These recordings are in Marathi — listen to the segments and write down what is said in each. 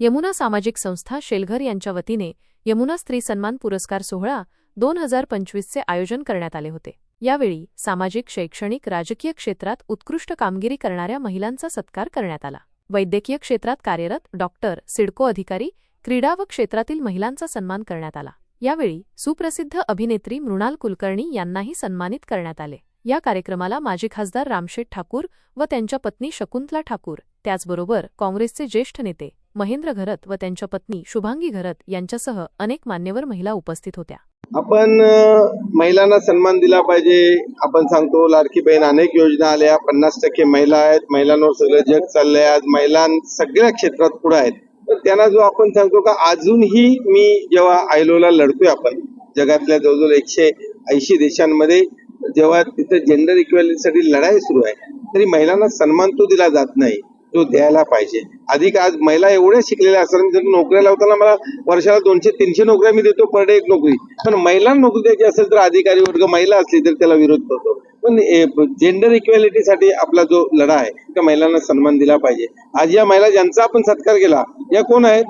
यमुना सामाजिक संस्था शेलघर यांच्या वतीने यमुना स्त्री सन्मान पुरस्कार सोहळा दोन हजार पंचवीसचे आयोजन करण्यात आले होते. यावेळी सामाजिक शैक्षणिक राजकीय क्षेत्रात उत्कृष्ट कामगिरी करणाऱ्या महिलांचा सत्कार करण्यात आला. वैद्यकीय क्षेत्रात कार्यरत डॉक्टर सिडको अधिकारी क्रीडा व क्षेत्रातील महिलांचा सन्मान करण्यात आला. यावेळी सुप्रसिद्ध अभिनेत्री मृणाल कुलकर्णी यांनाही सन्मानित करण्यात आले. या कार्यक्रमाला माजी खासदार रामशेठ ठाकूर व त्यांच्या पत्नी शकुंतला ठाकूर त्याचबरोबर काँग्रेसचे ज्येष्ठ नेते महेंद्र घरत व त्यांच्या पत्नी शुभांगी घरत यांच्यासह अनेक मान्यवर महिला उपस्थित होत्या. आपण महिलांना सन्मान दिला पाहिजे. आपण सांगतो लाडकी बहीण अनेक योजना आल्या. पन्नास टक्के महिला आहेत. महिलांवर सगळं जग चाललंय. आज महिला सगळ्या क्षेत्रात पुढे आहेत. तर त्यांना जो आपण सांगतो का अजूनही मी जेव्हा आयलोला लढतोय आपण जगातल्या जवळजवळ एकशे ऐंशी देशांमध्ये जेव्हा तिथे जेंडर इक्वॅलिटीसाठी लढाई सुरू आहे तरी महिलांना सन्मान तो दिला जात नाही. तो द्यायला पाहिजे. अधिक आज महिला एवढ्या शिकलेल्या असतात जर नोकऱ्या लावताना मला वर्षाला दोनशे तीनशे नोकऱ्या मी देतो पर डे एक नोकरी. पण महिलांना नोकरी द्यायची असेल तर अधिकारी वर्ग महिला असली तर त्याला विरोध करतो. पण जेंडर इक्वॅलिटीसाठी आपला जो लढा आहे त्या महिलांना सन्मान दिला पाहिजे. आज या महिला ज्यांचा आपण सत्कार केला या कोण आहेत?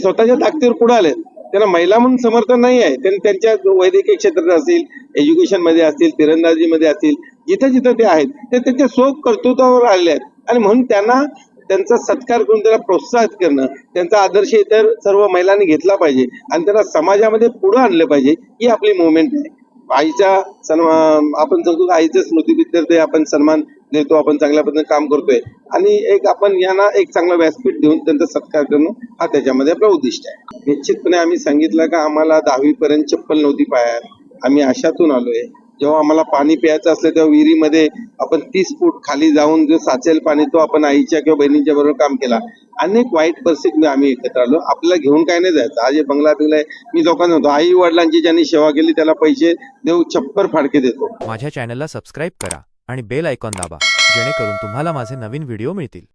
स्वतःच्या ताकदीवर पुढे आले त्यांना महिला म्हणून समर्थन नाही आहे. त्यांनी त्यांच्या वैद्यकीय क्षेत्रात असतील एज्युकेशनमध्ये असतील तिरंदाजीमध्ये असतील जिथं जिथं ते आहेत ते त्यांच्या सोप कर्तृत्वावर आलेले आहेत. आणि म्हणून त्यांना त्यांचा सत्कार करून त्याला प्रोत्साहित करणं त्यांचा आदर्श इतर सर्व महिलांनी घेतला पाहिजे आणि त्यांना समाजामध्ये पुढं आणलं पाहिजे ही आपली मुवमेंट आहे. आईच्या सन्मान आपण सांगतो आईच्या आईचं आपण सन्मान देतो आपण चांगल्या पद्धतीने काम करतोय. आणि एक आपण यांना एक चांगलं व्यासपीठ देऊन त्यांचा सत्कार करणं हा त्याच्यामध्ये आपला उद्दिष्ट आहे. निश्चितपणे आम्ही सांगितलं का आम्हाला दहावीपर्यंत चप्पल नव्हती पायात आम्ही आशातून आलोय. जेव्हा आम्हाला पाणी प्यायचं असलं तेव्हा विहिरीमध्ये आपण तीस फूट खाली जाऊन जो साचेल पाणी तो आपण आईच्या किंवा बहिणीच्या बरोबर काम केला. अनेक वाईट परिस्थितीमध्ये आम्ही एकत्र आलो. आपल्याला घेऊन काय नाही जायचं. आज हे बंगला बिंगला मी लोकांना होतो आई वडिलांची ज्यांनी सेवा केली त्याला पैसे देऊ छप्पर फाडके देतो. माझ्या चॅनलला सबस्क्राईब करा आणि बेल ऐकॉन दाबा जेणेकरून तुम्हाला माझे नवीन व्हिडिओ मिळतील.